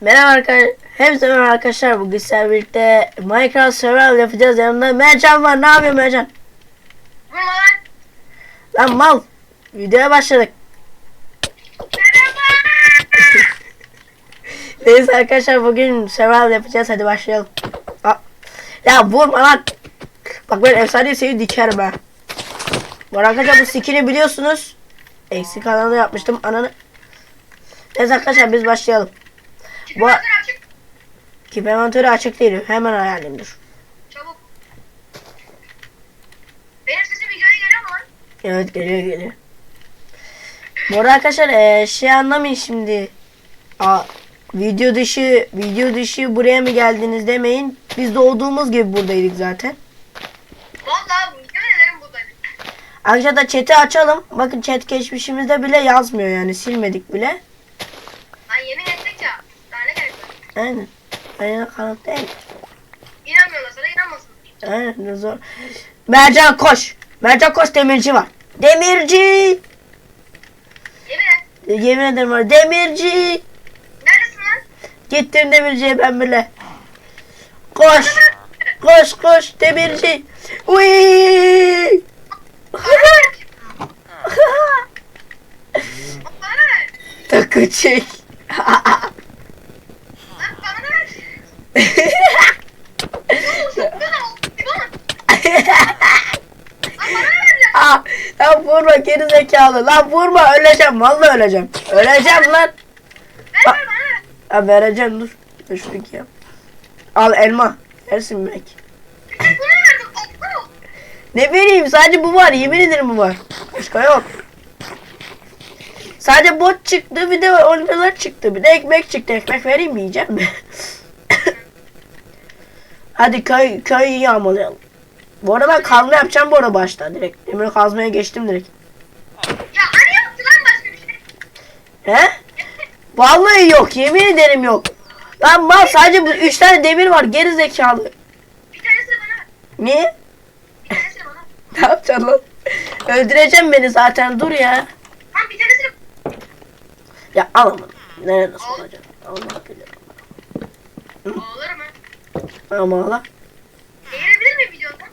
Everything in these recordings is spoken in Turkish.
Merhaba arkadaşlar. Hepsi merhaba arkadaşlar. Bugün sizlerle birlikte Minecraft Survival yapacağız. Yanımda Mercan var. Ne yapıyor Mercan? Lan. Mal. Videoya başladık. Merhaba. Neyse arkadaşlar bugün Survival yapacağız. Hadi başlayalım. Aa, Ya vurma lan. Bak ben efsane seni dikerim ha. Bu arkadaşlar bu skin'i biliyorsunuz. Eksik kanalda yapmıştım. Ananı. Neyse arkadaşlar biz başlayalım. Bu. Keep inventörü açık değil. Hemen ayarlayayım dur. Çabuk. Benim sesim videoya geliyor mu lan? Evet geliyor geliyor. Bu arada arkadaşlar eee, şey anlamayın şimdi. Aa, video dışı video dışı buraya mı geldiniz demeyin. Biz doğduğumuz gibi buradaydık zaten. Valla bu yemin ederim buradayım. Arkadaşlar da chat'i açalım. Bakın chat geçmişimizde bile yazmıyor yani silmedik bile. Lan yemin ettik ya. Daha ne gerek var? Aynen. Aynen kanıt değil. İnanmıyorlar sana inanmasın. Aynen ne zor. Mercan koş. Mercan koş demirci var. Demirci. Yemin et. Yemin ederim var. Demirci. Neredesin lan? Gittim demirciye ben bile. Koş. Koş koş demirci. Uy. Bana ver. Takı çek. Lan bana ver. Oo çok güzel oldu. Lan bana ver ya. Aa, lan vurma geri zekalı. Lan vurma öleceğim. Vallahi öleceğim. Öleceğim lan. Bana ver. Ha, vereceğim dur. Şunu yap. Al elma. Versin belki. Ne vereyim sadece bu var yemin ederim bu var. Başka yok. Sadece bot çıktı bir de oyuncular çıktı. Bir de ekmek çıktı. Ekmek vereyim mi yiyeceğim mi? Hadi köy, köyü yağmalayalım. Bu arada ben kazma yapacağım bu arada başta direkt. Demir kazmaya geçtim direkt. Ya hani yaptı lan başka bir şey. He? Vallahi yok yemin ederim yok. Lan mal sadece bu üç tane demir var geri zekalı. Bir tanesi bana. Niye? Bir tanesi bana. Ne yapacaksın lan? Öldüreceğim beni zaten dur ya. Lan bir tanesi Ya al ama. Nerede soracağım? Allah bilir. Olur mu? Ama ala. Geğirebilir miyim videoda?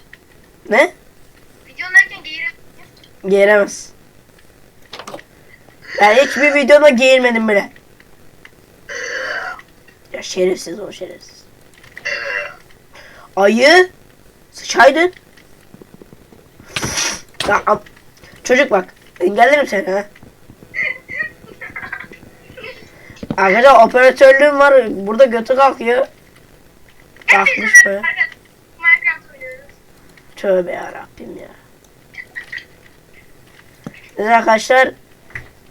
Ne? Videodayken geğirebilir miyim? Geğiremez. Ben hiçbir videoda geğirmedim bile. Ya şerefsiz o şerefsiz. Ayı. Sıçaydın. Ya, çocuk bak. Engellerim seni ha. Arkadaşlar operatörlüğüm var. Burada götü kalkıyor. Minecraft oynuyoruz. Tövbe yarabbim ya. Evet arkadaşlar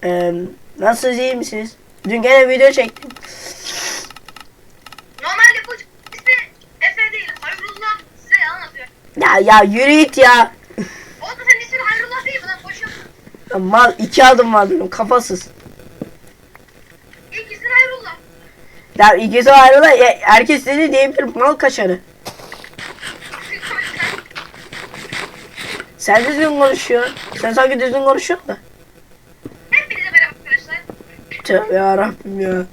eee nasılsınız iyi misiniz? Dün gene video çektim. Normalde bu ismi Efe değil. Hayrullah size anlatıyor. Ya ya yürü git ya. Oğlum senin ismin Hayrullah değil mi lan? Boşuyorsun. Ya Mal iki adım var benim kafasız. İlk ismin Hayrullah. Ya ikisi ayrıla herkes dedi diyebilir mal kaşarı. Sen düzgün konuşuyorsun. Sen sanki düzgün konuşuyorsun da. Tövbe yarabbim ya.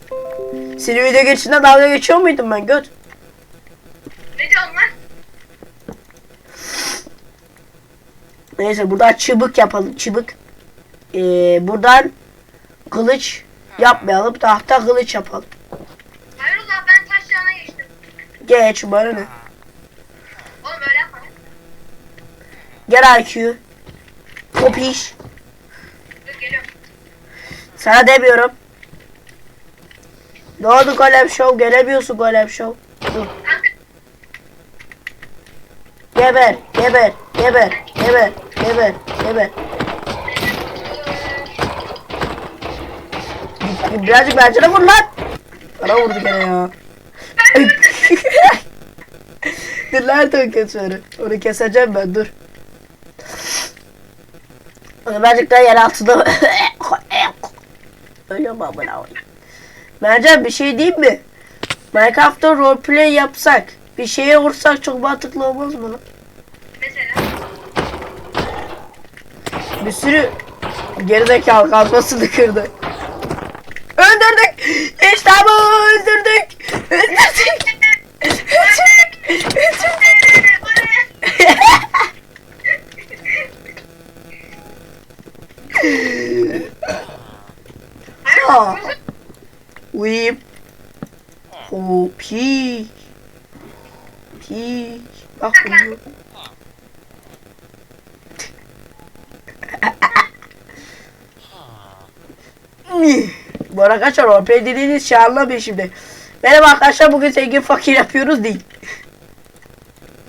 Senin video geçtiğinde dalga geçiyor muydum ben göt? Ne diyorsun lan? Neyse burada çıbık yapalım çıbık. Ee, buradan kılıç yapmayalım tahta kılıç yapalım. Geç bana ne? Oğlum öyle yapma. Gel IQ. Kopiş. Dur geliyorum. Sana demiyorum. Ne oldu Golem Show? Gelemiyorsun Golem Show. Dur. Geber, geber, geber, geber, geber, geber. Birazcık mercene vur lan. Bana vurdu gene ya. Ay. dur o keseri? Onu keseceğim ben dur. Onu birazcık daha yer altında. Ölüyorum amına. Mercan bir şey diyeyim mi? Minecraft'ta roleplay yapsak, bir şeye vursak çok mantıklı olmaz mı lan? mesela. Bir sürü gerizekalı kazmasını kırdı. Öldürdük. İşte bu öldürdük. Aa. Whip. Oh, pi. Pi. Bak bunu. Bu arada arkadaşlar roleplay dediğiniz şey anlamayın şimdi. Merhaba arkadaşlar bugün zengin fakir yapıyoruz değil.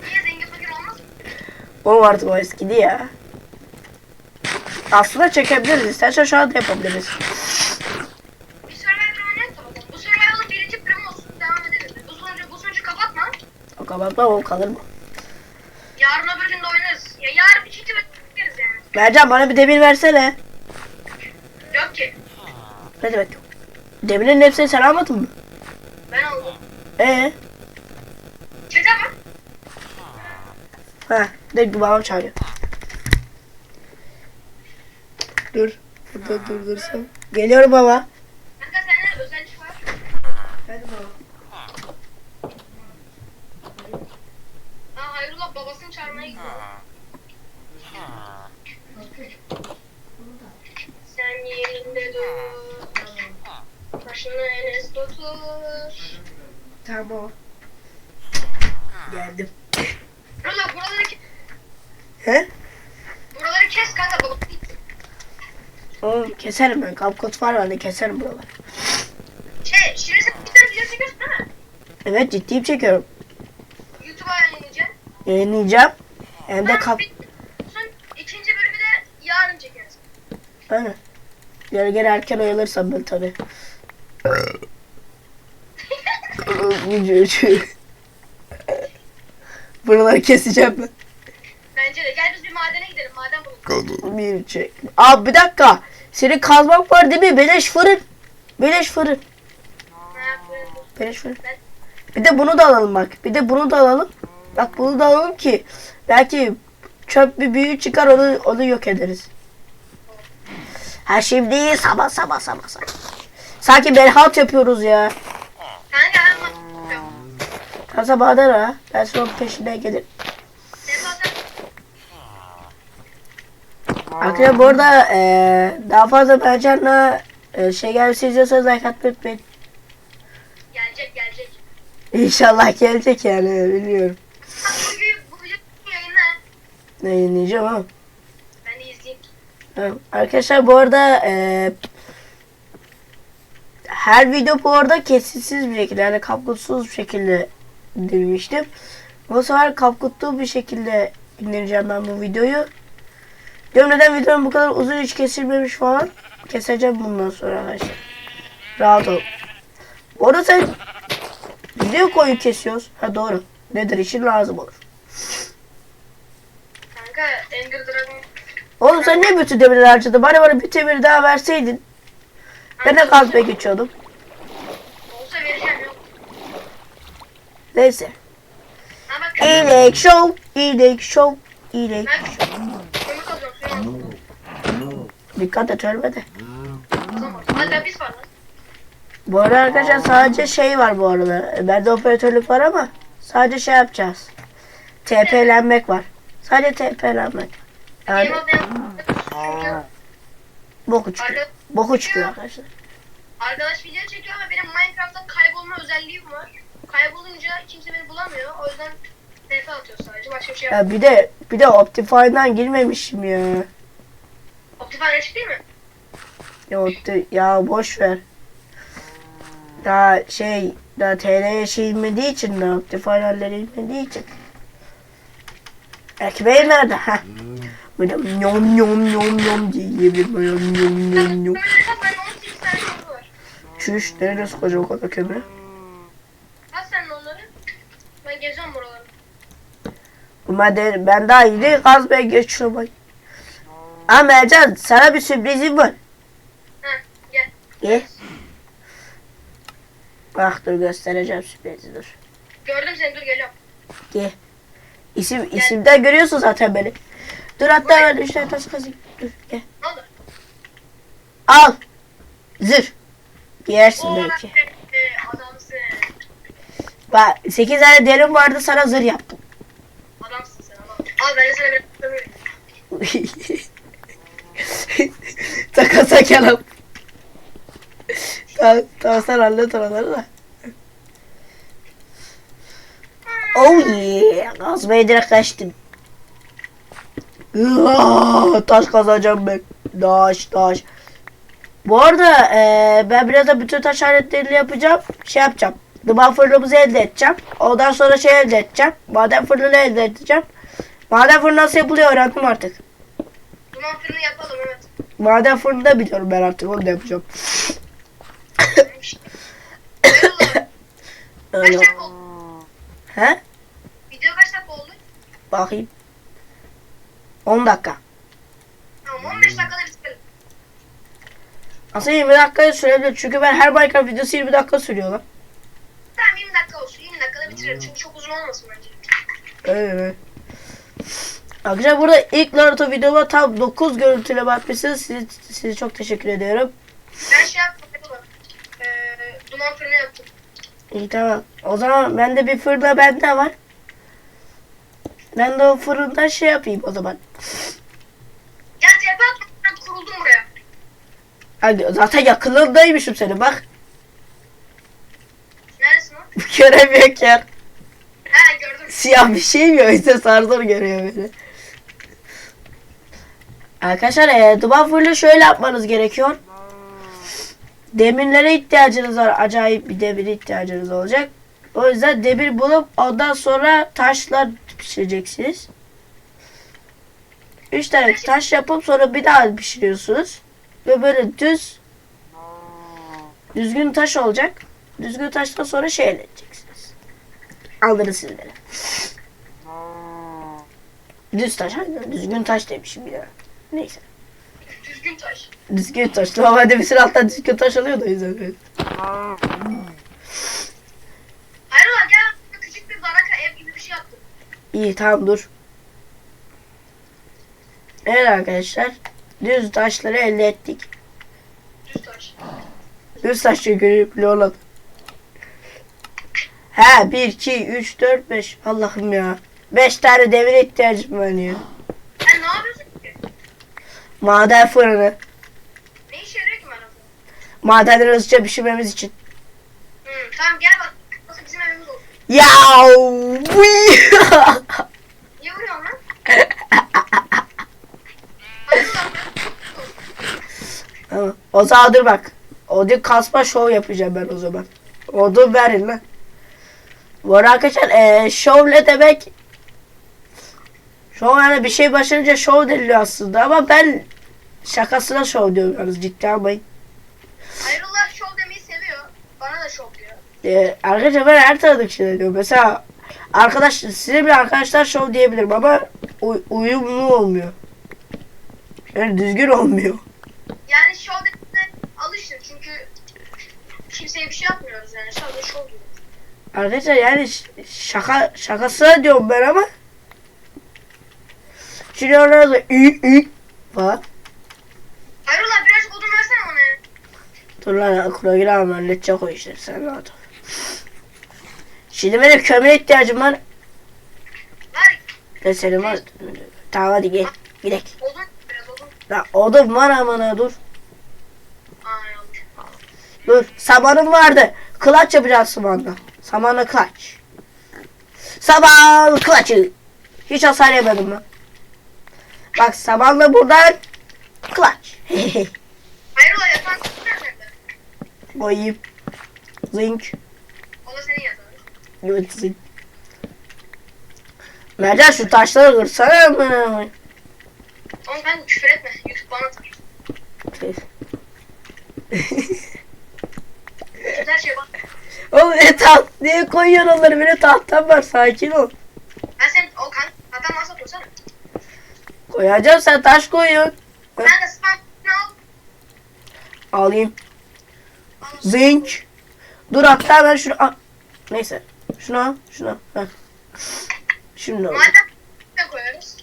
Niye zengin fakir olmaz mı? Oğlum artık o eskidi ya. Aslında çekebiliriz. İstersen şu anda yapabiliriz. Bir Survivor oynayalım. Bu Survivor'ın birinci bölümü olsun. Devam ederiz. Bu sonucu, bu sonucu kapatma. O kapatma o kalır mı? Yarın öbür gün de oynarız. Ya yarın ikinci bölüm çekeriz yani. Mercan bana bir demir versene. Yok ki. Ne demek yok. Demirin hepsini sen almadın mı? Ee? Mı? Ha, de bir babam çağırıyor. Dur. Burada durdursam. Geliyorum baba. Kanka sende özellik var. Hadi baba. Ha Hayrullah babasını çağırmaya gidiyor. Sen yerinde dur. Başını enes tutur. Tamam. Geldim. Hayrullah buraları, ke- He? buraları kes kanka. Oğlum keserim ben. Kapkot var bende keserim buraları. Şey, şimdi sen bir tane video çekiyorsun değil mi? Evet ciddiyim çekiyorum. YouTube'a yayınlayacaksın. Yayınlayacağım. Hem de kap... Son ikinci bölümü de yarın çekeriz. Aynen. Yarı geri erken uyanırsam ben tabi. Buraları keseceğim ben. Bence de. Gel biz bir madene gidelim. Maden bulalım. Bir çek. Abi bir dakika. Senin kazmak var değil mi? Beleş fırın. Beleş fırın. Beleş fırın. Bir de bunu da alalım bak. Bir de bunu da alalım. Bak bunu da alalım ki belki çöp bir büyü çıkar onu onu yok ederiz. Ha şimdi sabah sabah sabah sabah. Sanki belhat yapıyoruz ya. Kanka. Ha sabahdan ha. Ben sonra peşinden gelirim. Arkadaşlar bu arada eee daha fazla Mercan'la eee, şey gelmesi istiyorsanız like atmayı unutmayın. gelecek gelecek. İnşallah gelecek yani bilmiyorum. Ha. Ne yayınlayacağım ama. Ben de izleyeyim. Arkadaşlar bu arada eee, her video bu arada kesitsiz bir şekilde yani kapkutsuz bir şekilde indirmiştim. Bu sefer kapkutlu bir şekilde indireceğim ben bu videoyu. Diyorum neden videonun bu kadar uzun hiç kesilmemiş falan. Keseceğim bundan sonra arkadaşlar. Rahat ol. Bu arada sen video koyu kesiyoruz. Ha doğru. Nedir için lazım olur. Kanka Ender Dragon. Oğlum sen niye bütün demirleri harcadın? Bana bana bir demir daha verseydin. Ben de kazmaya geçiyordum. Olsa vereceğim yok. Neyse. İlek. Ben kömür kazıyorum. Suyunu aldım. Dikkat et ölme de. Bu arada arkadaşlar sadece şey var bu arada. Bende operatörlük var ama sadece şey yapacağız. TP'lenmek var. Sadece TP'lenmek. Yani boku çıkıyor. Boku çıkıyor arkadaşlar. arkadaş video çekiyor ama benim Minecraft'ta kaybolma özelliğim var. Kaybolunca kimse beni bulamıyor. O yüzden TP atıyor sadece. Başka bir şey yapmıyor. Ya bir de bir de Optifine'dan girmemişim ya. Optifine açık değil mi? Ya, Opti- ya boş ver. Daha şey daha TL'ye şey inmediği için daha Optifine'lerle inmediği için. Ekmeği nerede? Heh. Böyle nyom nyom nyom nyom diye yiyebilirim. Böyle nyom nyom nyom. Kömürleri kaz bende 18 tane kömür var. Çüş nerede sıkacak o kadar kömürü? Kaz sen de onları. Ben geziyorum buraları. Ben, de, ben daha yeni kazmaya geçiyorum bak. Ama Ercan sana bir sürprizim var. Ha gel. Gel. Bak dur göstereceğim sürprizi dur. Gördüm seni dur geliyorum. Gel. İsim, isimden görüyorsun zaten beni. Dur hatta ben üç tane taş kazayım. Dur gel. Ne oldu? Al. Zır. Giyersin Oo, belki. adamsın. Bak 8 tane derim vardı sana zırh yaptım. Adamsın sen adam. Al ben de sana bir vereyim. Takasa kelam. tamam, tamam sen hallet oraları da. Oh yeah. Kazmaya direkt kaçtım. Taş kazacağım ben. Taş taş. Bu arada eee, ben biraz da bütün taş aletlerini yapacağım. Şey yapacağım. Duman fırınımızı elde edeceğim. Ondan sonra şey elde edeceğim. Maden fırını elde edeceğim. Maden fırını nasıl yapılıyor öğrendim artık. Duman fırını yapalım evet. Maden fırını da biliyorum ben artık onu da yapacağım. Abi, Kaç Öyle. dakika oldu? He? Video kaç dakika oldu? Bakayım. 10 dakika. Tamam 15 dakikada bitirelim. Aslında 20 dakika sürebilir. Çünkü ben her Minecraft videosu 20 dakika sürüyor lan. Tamam 20 dakika olsun. 20 dakikada bitirelim. Çünkü çok uzun olmasın bence. Evet. Arkadaşlar burada ilk Naruto videoma tam 9 görüntüyle bakmışsınız. Size, size çok teşekkür ediyorum. Ben şey yaptım. Ee, duman fırını yaptım. İyi tamam. O zaman bende bir fırında bende var. Ben de o fırından şey yapayım o zaman. Gel tepe. Ben kuruldum buraya. Hadi zaten yakınındaymışım seni bak. Neredesin o? Göremiyor yer. He gördüm. Siyah bir şey mi? O Sarzor görüyor beni. Arkadaşlar e, duman fırını şöyle yapmanız gerekiyor. Demirlere ihtiyacınız var. Acayip bir demire ihtiyacınız olacak. O yüzden demir bulup ondan sonra taşlar pişireceksiniz. 3 tane taş yapıp sonra bir daha pişiriyorsunuz. Ve böyle düz düzgün taş olacak. Düzgün taştan sonra şey elde edeceksiniz. Alırız sizlere. Düz taş. Düzgün taş demişim ya. Neyse. Düzgün taş. Düzgün taş. Normalde bir sürü alttan düzgün taş alıyor da yüzden. abi gel. Küçük bir baraka ev gibi bir şey yaptım. İyi tamam dur. Evet arkadaşlar. Düz taşları elde ettik. Düz taş. Düz taş çünkü olan. He 1, 2, 3, 4, 5. Allah'ım ya. 5 tane demire ihtiyacım var ya. Sen ne yapıyorsun ki? Maden fırını. Ne işe yarıyor ki bana? Madenleri hızlıca pişirmemiz için. Hı, tamam gel bak. Nasıl bizim evimiz olsun. Ya. Niye vuruyorsun lan? Tamam. o zaman dur bak. Odun kasma şov yapacağım ben o zaman. Odun verin lan. Bu arada arkadaşlar eee şov ne demek? Şov yani bir şey başarınca şov deniliyor aslında ama ben şakasına şov diyorum yalnız ciddi almayın. Ayrıllah şov demeyi seviyor. Bana da şov diyor. Eee arkadaşlar ben her tanıdık şey diyorum. Mesela arkadaş size bir arkadaşlar şov diyebilirim ama uy- uyumlu olmuyor. Yani düzgün olmuyor. Yani şov dediğinde alışın çünkü kimseye bir şey yapmıyoruz yani sadece şov diyoruz. Arkadaşlar yani şaka şakasına diyorum ben ama Orada da ü ü falan. Ayrıllah birazcık odun versene bana. Dur lan kuragil alma halledecek o işleri sen rahat ol. Şimdi benim kömüre ihtiyacım var. Ver Ne senin var? Tamam hadi gel. Gidelim. odun biraz odun. Lan odun var amına dur. Dur. Samanım vardı. Kılaç yapacağız samanla. Samanla kılaç. Saman kılaçı. Hiç hasar yemedim ben. Bak samanla buradan kılaç. Ayrıllah yatağın nerede? Koyayım. Zink. O da senin yatağın. Evet zink. Mercan şu taşları kırsana amına. Oğlum ben küfür etme. YouTube bana atar. Her şeye bak. Oğlum ne taht niye koyuyorsun onları? Benim tahtam var sakin ol. Ben sen o kan zaten nasıl atıyorsana. Koyacağım sen taş de spam al. Alayım. al. Zink. Dur hatta ben şunu al. Neyse. Şunu al. Heh. Şimdi koyarız?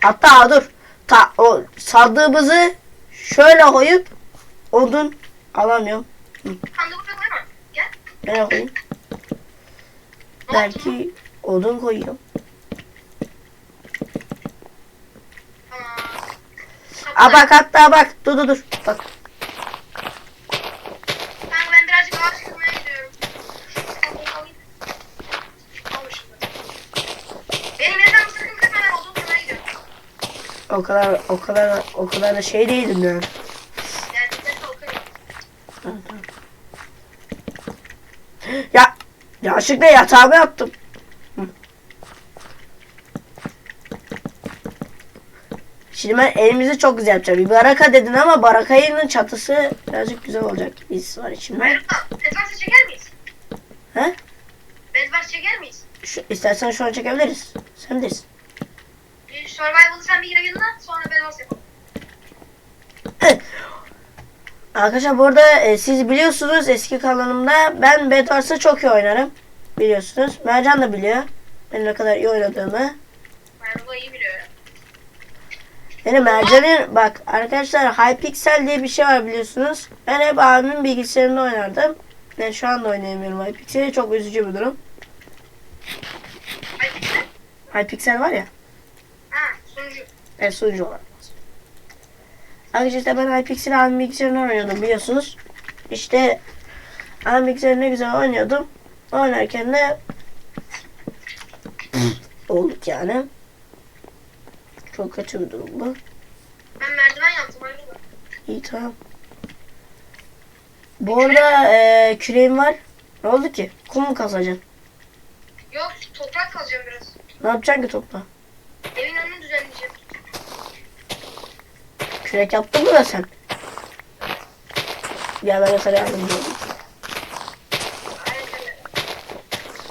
Hatta dur. Ta, o sandığımızı şöyle koyup odun alamıyorum. Sandığı koyayım? Belki odun koyayım. Tamam. Aa bak hatta bak. Dur dur dur. Bak. Kanka ben birazcık ağaç kırmaya gidiyorum. Al, alayım. Al şunu. Benim evden sakın kırma ben odun kırmaya gidiyorum. O kadar o kadar o kadar da şey değilim yani. Yani. Tamam, tamam. Ya yanlışlıkla yatağımı yaptım. Şimdi ben elimizi çok güzel yapacağım. Bir baraka dedin ama barakayının çatısı birazcık güzel olacak. Biz var içinde. Bedvars çeker miyiz? He? Bedvars çeker miyiz? Şu, istersen şu an çekebiliriz. Sen bilirsin. Bir Survival'ı sen bir yere yayınla sonra Bedvars yapalım. Arkadaşlar burada e, siz biliyorsunuz eski kanalımda ben Bedwars'ı çok iyi oynarım. Biliyorsunuz. Mercan da biliyor. Ben ne kadar iyi oynadığımı. Ben bunu iyi biliyorum. Yani Mercan'ın bak arkadaşlar Hypixel diye bir şey var biliyorsunuz. Ben hep abimin bilgisayarında oynardım. Ben şu anda oynayamıyorum Hypixel'i. Çok üzücü bir durum. Hypixel var ya. Ha sunucu. Evet sunucu olan. Arkadaşlar ben Hypixel'i abimin bilgisayarında oynuyordum biliyorsunuz. İşte abimin bilgisayarında güzel oynuyordum. Oynarken de olduk yani. Çok kötü bir durum bu. Ben merdiven yaptım ayrıca. İyi tamam. Bu arada e, küreğim var. Ne oldu ki? Kum mu kazacaksın? Yok toprak kazacağım biraz. Ne yapacaksın ki topla? Evin önünü düzenleyeceğim. Kürek yaptın mı da sen? Gel ben de sana yardımcı olayım.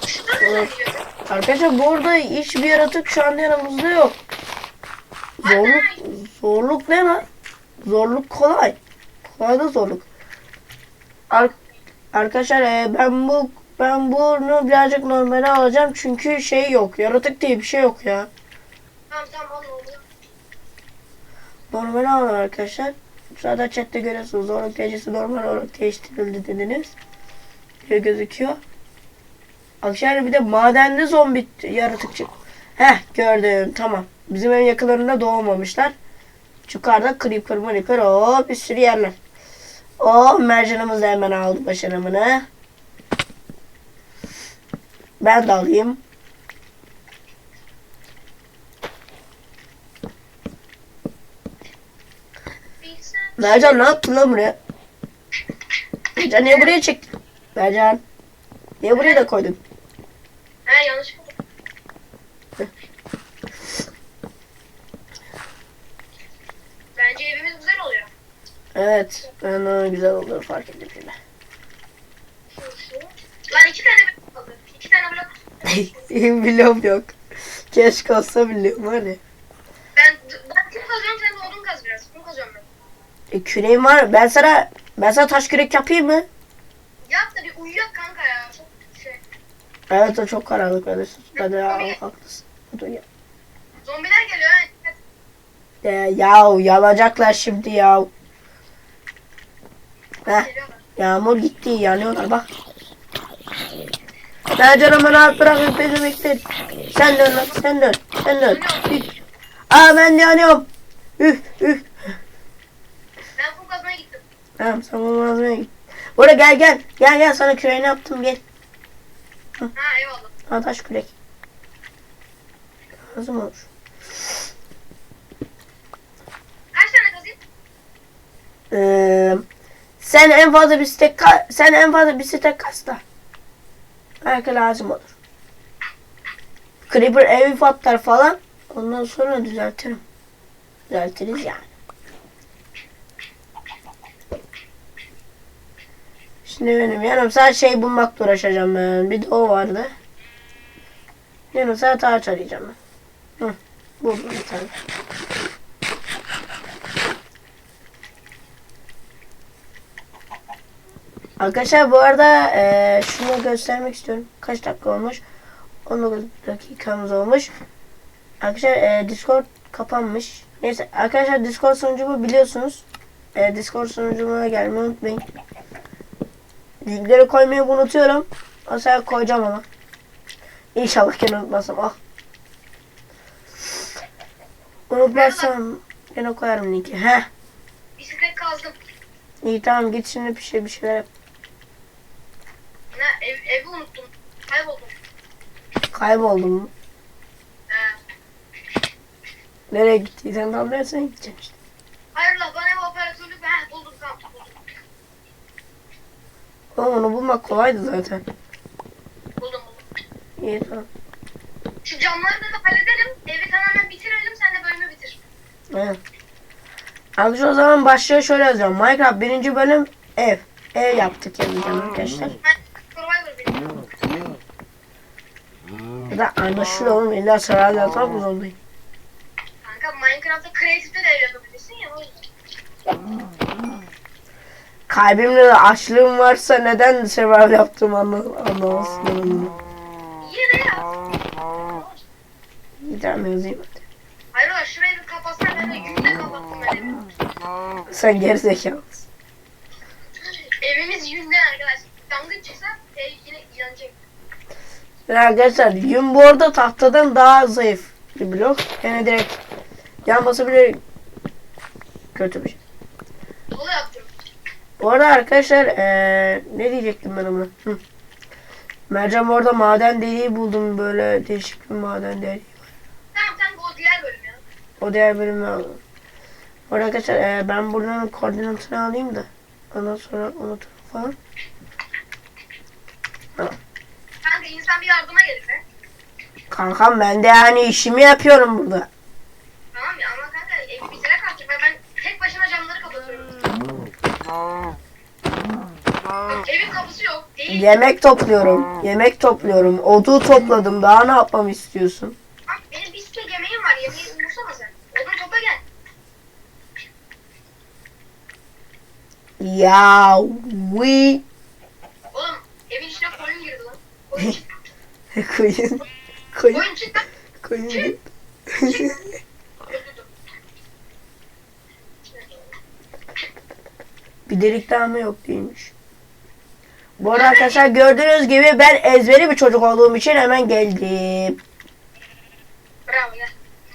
Şurada düzenleyeceğim. Arkadaşlar bu arada hiçbir yaratık şu anda yanımızda yok. Zorluk, zorluk ne lan? Zorluk kolay. Kolay da zorluk. Ar- arkadaşlar e, ben bu ben bunu birazcık normale alacağım çünkü şey yok. Yaratık diye bir şey yok ya. Tamam tamam oldu. Normal alın arkadaşlar. Zaten chatte görüyorsunuz. Zorluk derecesi normal olarak değiştirildi dediniz. Böyle gözüküyor. Arkadaşlar bir de madende zombi yaratık çık. Heh gördüm tamam. Bizim evin yakınlarında doğmamışlar. Yukarıda creeper creeper o bir sürü yerler. O mercanımız da hemen aldı başarımını. Ben de alayım. Mercan ne yaptın lan buraya? Mercan niye buraya çektin? Mercan. Niye buraya da koydun? He yanlış buldum. Bence evimiz güzel oluyor. Evet. Ben onu olduğunu fark ettim şu. Lan iki tane blok kaldı. İki tane blok. Biliyorum yok. Keşke olsa biliyorum hani. Ben, ben kum kazıyorum sen de odun kaz biraz. Kum kazıyorum ben. E, küreğim var. Ben sana ben sana taş kürek yapayım mı? Yap da bir uyuyak kanka ya. Çok şey. Evet o çok karanlık öyle. Hadi ya haklısın. Hadi ya. Zombiler geliyor. Dikkat. E, yahu yanacaklar şimdi ya. Heh, yağmur gitti yanıyorlar bak. Mercan'ımı rahat bırakın bekleyin. Sen dön lan sen dön. Sen dön. Üf. Aa ben yanıyorum. Üf üf. Ben kum kazmaya gittim. Tamam sen olmazmaya git. Burada gel gel. Gel gel sana küreğini yaptım gel. Ha eyvallah. Ha taş kürek. Lazım olur. Kaç tane kazayım? Ee, sen en fazla stek ka- sen en fazla bir stek kas da. Belki lazım olur. Creeper evi patlar falan. Ondan sonra düzeltirim. Düzeltiriz yani. Şimdi benim yanım sadece şey bulmakla uğraşacağım ben. Bir de o vardı. Yanım sadece ağaç arayacağım ben. Hı, buldum bir tane. Arkadaşlar bu arada eee şunu göstermek istiyorum. Kaç dakika olmuş? 19 dakikamız olmuş. Arkadaşlar eee, Discord kapanmış. Neyse arkadaşlar Discord sunucumu biliyorsunuz. Eee, Discord sunucuma gelmeyi unutmayın. Linkleri koymayı unutuyorum. O sefer koyacağım ama. İnşallah gene unutmazsam. Ah. Unutmazsam gene koyarım linki. Heh. Bisiklet kazdım. İyi tamam git şimdi bir şey bir şeyler yap. Ne ev, evi unuttum. Kayboldum. Kayboldum. He. Nereye gittiysen tam ben sana gideceğim işte. Hayır la bana ev operatörlük he buldum tamam buldum. Oğlum onu bulmak kolaydı zaten. Buldum buldum. İyi tamam. Şu camları da halledelim. Evi tamamen bitirelim sen de bölümü bitir. Evet. Arkadaşlar o zaman başlığı şöyle yazacağım. Minecraft birinci bölüm ev. Ev yaptık yazacağım arkadaşlar. Ben Survivor benim. Ya da anlaşılıyor oğlum. İlla sıra yazmak zorundayım. Kanka Minecraft'ta Creative'de de yapabilirsin ya o yüzden. Kalbimde de açlığım varsa neden survival yaptığımı anla- anlamazsın. Yine de ya. Bir tane yazayım hadi. Hayır ulan şurayı bir kapatsana ben de yünle kapattım ben evi. Sen gerizekalısın. Evimiz yünden arkadaş. Yangın çıksa ev yine yanacak. Arkadaşlar yün bu arada tahtadan daha zayıf bir blok. Yani direkt yanması bile kötü bir şey. Bu arada arkadaşlar eee, ne diyecektim ben ona? Hı. Mercan bu arada maden deliği buldum böyle değişik bir maden deliği. Tamam kanka o diğer bölüm ya. O diğer bölümü aldım. Bu arada arkadaşlar eee, ben buradan koordinatını alayım da ondan sonra unuturum falan. Kanka insan bir yardıma gelir be. Kankam ben de yani işimi yapıyorum burada. Tamam ya ama kanka evi bitire kalacak. Ben, ben tek başına camları kapatıyorum. Bak, evin kapısı yok. Değil. Yemek topluyorum. Yemek topluyorum. Odu topladım. Daha ne yapmamı istiyorsun? Bak benim bir sürü yemeğim var. Yemeği umursama sen. Odun topa gel. Ya we Oğlum evin içine koyun girdi lan. Koyun koyun. Koyun. Koyun. Bir delik daha mı yok değilmiş. Bu arada arkadaşlar gördüğünüz gibi ben ezberi bir çocuk olduğum için hemen geldim. Bravo.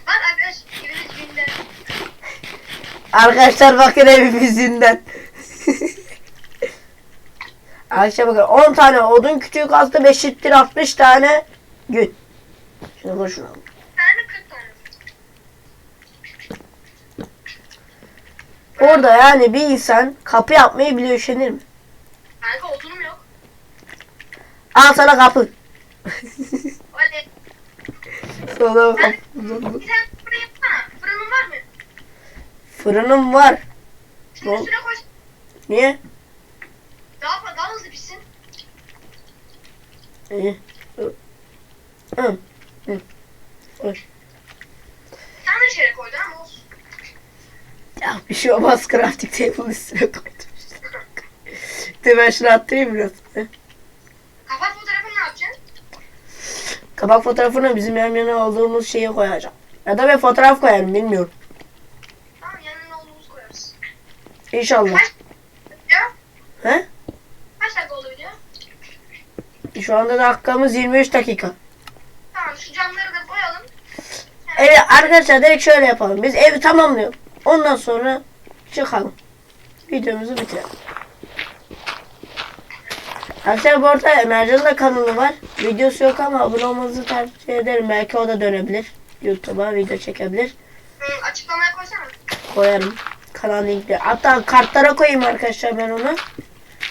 Bak arkadaş. Arkadaşlar bakın evimiz. Arkadaşlar bakın 10 tane odun küçük kastım eşittir 60 tane gün. Şunu koy şunu. Tane mi 40 tane? Orada yani bir insan kapı yapmayı biliyor üşenir mi? Kanka odunum yok. Al sana kapı. Sana kapı. Tane fırın yapsana. Fırının var mı? Fırınım var. Yok. üstüne koy. Niye? Daha, daha hızlı pişsin. Sen de şere koydun ama olsun. Ya bir şey olmaz crafting table üstüne koydum. De ben şunu attırayım biraz. Hı. Kapat fotoğrafını ne yapacaksın? Kabak fotoğrafını bizim yan yana olduğumuz şeye koyacağım. Ya da ben fotoğraf koyarım bilmiyorum. Tamam yanına olduğumuz koyarız. İnşallah. Kaç video? He? Kaç dakika oldu video? Şu anda dakikamız 23 dakika. Tamam şu camları da boyalım. Evet arkadaşlar direkt şöyle yapalım. Biz evi tamamlayalım. Ondan sonra çıkalım. Videomuzu bitirelim. Arkadaşlar bu arada Emercan'ın da kanalı var. Videosu yok ama abone olmanızı tavsiye ederim. Belki o da dönebilir. YouTube'a video çekebilir. Hı, açıklamaya koysana. Koyarım. Kanal linkleri. Hatta kartlara koyayım arkadaşlar ben onu.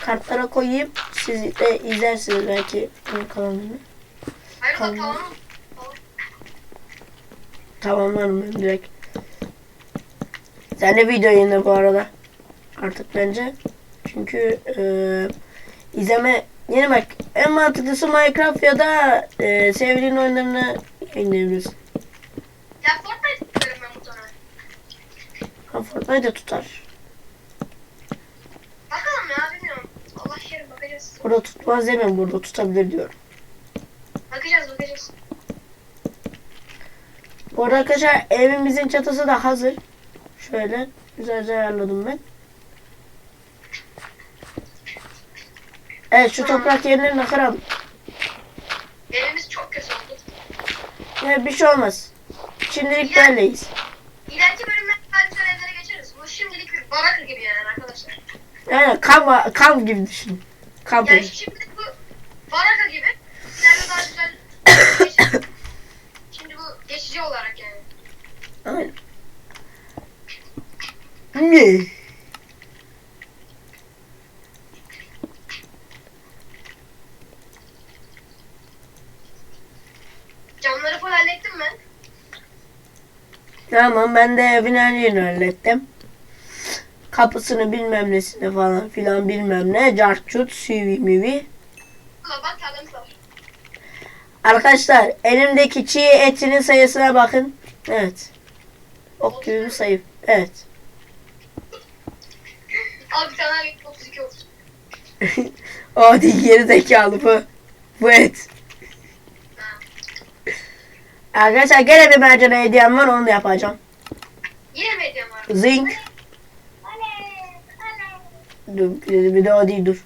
Kartlara koyayım. Siz de izlersiniz belki onun kanalını. Hayır Tamam. Tamamlarım ben direkt. Sen de video yayınla bu arada. Artık bence. Çünkü eee izleme yeni bak en mantıklısı Minecraft ya da eee sevdiğin oyunlarını yayınlayabilirsin. Ya Fortnite tutarım ben muhtemelen. Ha Fortnite de tutar. Bakalım ya bilmiyorum. Allah yerim bakacağız. Burada tutmaz demiyorum burada tutabilir diyorum. Bakacağız bakacağız. Bu arada arkadaşlar evimizin çatısı da hazır. Şöyle güzelce ayarladım ben. Evet şu toprak yerlerini kıralım. Evimiz çok kötü olmuş. Ya bir şey olmaz. Şimdilik böyleyiz. İleriki bölümlerde daha güzel evlere geçeriz. Bu şimdilik bir baraka gibi yani arkadaşlar. Yani kamp, kamp gibi düşün. Kamp Yani şimdi bu baraka gibi. İleride daha güzel geçeriz. Şimdi bu geçici olarak yani. Aynen. Ne? Camları full hallettim ben. Tamam ben de evin her yerini hallettim. Kapısını bilmem nesini falan filan bilmem ne. Cartçut, sivi mivi. Arkadaşlar elimdeki çiğ etinin sayısına bakın. Evet. Ok gibi bir sayı. Evet. Tane daha 32 olsun. değil geri zekalı bu. Bu et. Arkadaşlar gene bir mercene hediyem var onu da yapacağım. Yine mi hediyem var? Zinc. Dur bir o değil dur.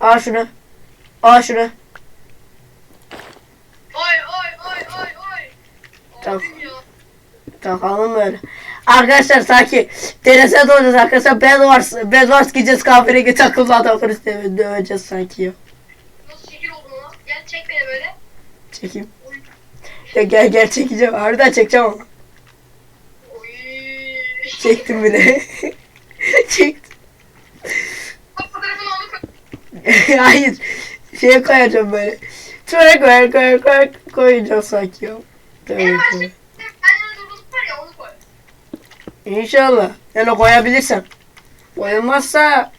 Al şunu. Al şunu. Oy oy oy oy oy. Tamam. Ya. Takalım böyle. Arkadaşlar sanki TRS'de oynayacağız arkadaşlar. Bedwars, Bedwars gideceğiz kahverengi takımlı adamları istemiyor. Döveceğiz sanki ya. Nasıl şekil oldun lan? Gel çek beni böyle. Çekeyim. Ya gel gel çekeceğim. Harbiden çekeceğim ama. Çektim bile. Çektim. Hayır. Şeye koyacağım böyle. Şöyle koy koy koy koyacağım sanki ya. Koy. İnşallah. Yani koyabilirsem. Koyulmazsa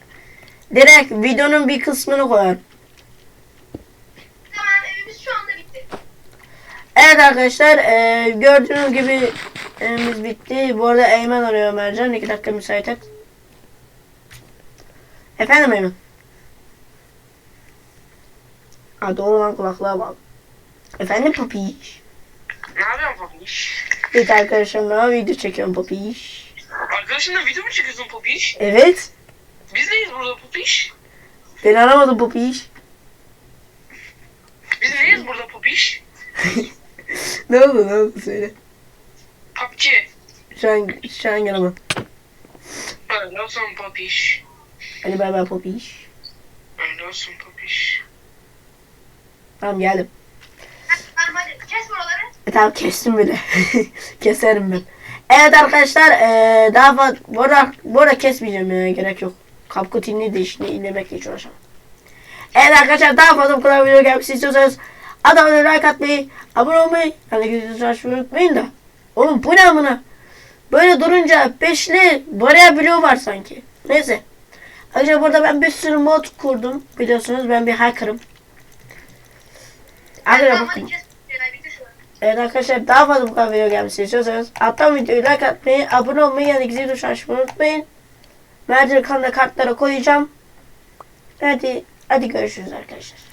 direkt videonun bir kısmını koyarım. Tamam evimiz şu anda bitti. Evet arkadaşlar eee, gördüğünüz gibi evimiz bitti. Bu arada Eymen arıyor Mercan. İki dakika müsait et. Efendim Eymen. Ha doğru lan kulaklığa bak. Efendim Papiş. Ne yapıyorsun Popiş? Evet arkadaşlarımla video çekiyorum Papiş. Arkadaşınla video mu çekiyorsun Popiş? Evet. Biz neyiz burada Popiş? Ben aramadım Papiş. Biz neyiz burada Popiş? ne oldu ne oldu söyle. PUBG. Şu an yanıma. Öyle olsun Popiş. Hadi bay bay Papiş. Öyle olsun Popiş. Tamam geldim. Kes buraları. E, tamam kestim bile. Keserim ben. Evet arkadaşlar eee daha fazla bu arada, bu arada kesmeyeceğim ya gerek yok. Kapkutinli de işini inlemekle hiç uğraşamam. Evet arkadaşlar daha fazla bu kadar video gelmesi istiyorsanız adamları like atmayı, abone olmayı, hani videoyu açmayı unutmayın da. Oğlum bu ne amına? Böyle durunca peşli bariyer bloğu var sanki. Neyse. Arkadaşlar burada ben bir sürü mod kurdum. Biliyorsunuz ben bir hacker'ım. Arkadaşlar bakın. Evet arkadaşlar daha fazla bu kadar video gelmesini istiyorsanız alttan videoyu like atmayı, abone olmayı yani gizli duş açmayı unutmayın. Merdiven kanalda kartlara koyacağım. Hadi, hadi görüşürüz arkadaşlar.